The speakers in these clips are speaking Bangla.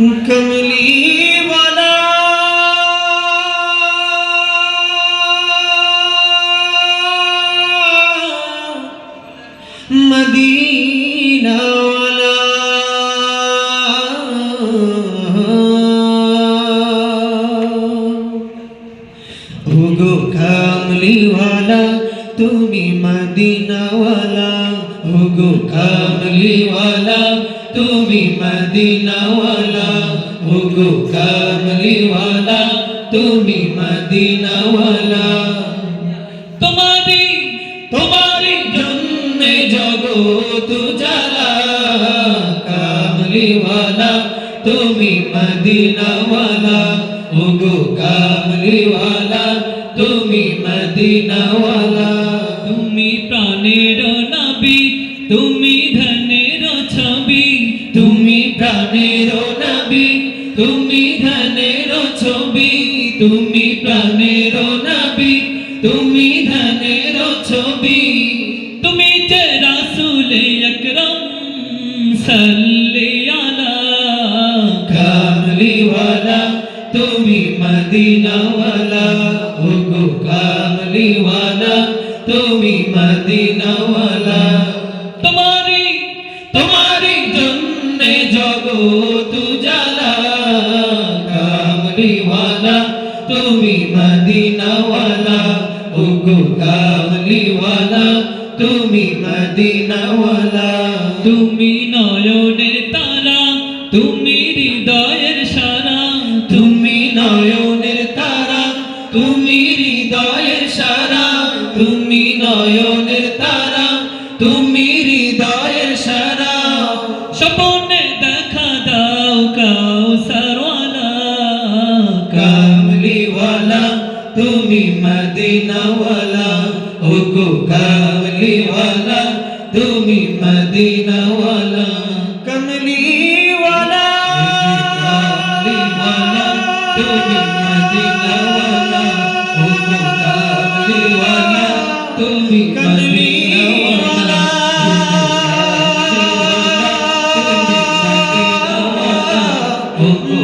कमली वाला मदीना वाला उगो कमली वाला तुम्हें मदीना वाला उगो कमली वाला তুমি মদিনাওয়ালা ওগো কামলিওয়ালা তুমি মদিনাওয়ালা তোমারি তোমারি জন্মে জগত জ্বালা কামলিওয়ালা তুমি মদিনাওয়ালা ওগো কামলিওয়ালা তুমি মদিনাওয়ালা তুমি প্রাণের নবী তুমি ধনের ছবি তুমি প্রাণের নবী, তুমি ধনের ছবি, তুমি প্রাণের নবী, তুমি ধনের ছবি। তুমি যে রাসূল আকরাম, সাল্লি আলা কামলিওয়ালা, তুমি মদিনাওয়ালা, ওগো কামলিওয়ালা, তুমি মদিনাওয়ালা। জগত জ্বালা কামলিওয়ালা তুমি মদিনাওয়ালা ওগো কামলিওয়ালা তুমি মদিনাওয়ালা। তুমি নয়নের তারা তুমি হৃদয়ের সারা। তুমি নয়নের তারা তুমি হৃদয়ের সারা। তুমি নয়নের তারা। তুমি মদিনাওয়ালা হুকু কামলিওয়ালা তুমি মদিনাওয়ালা কামলিওয়ালা কামলিওয়ালা তুমি মদিনাওয়ালা হুকু কামলিওয়ালা তুমি কামলি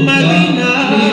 Madina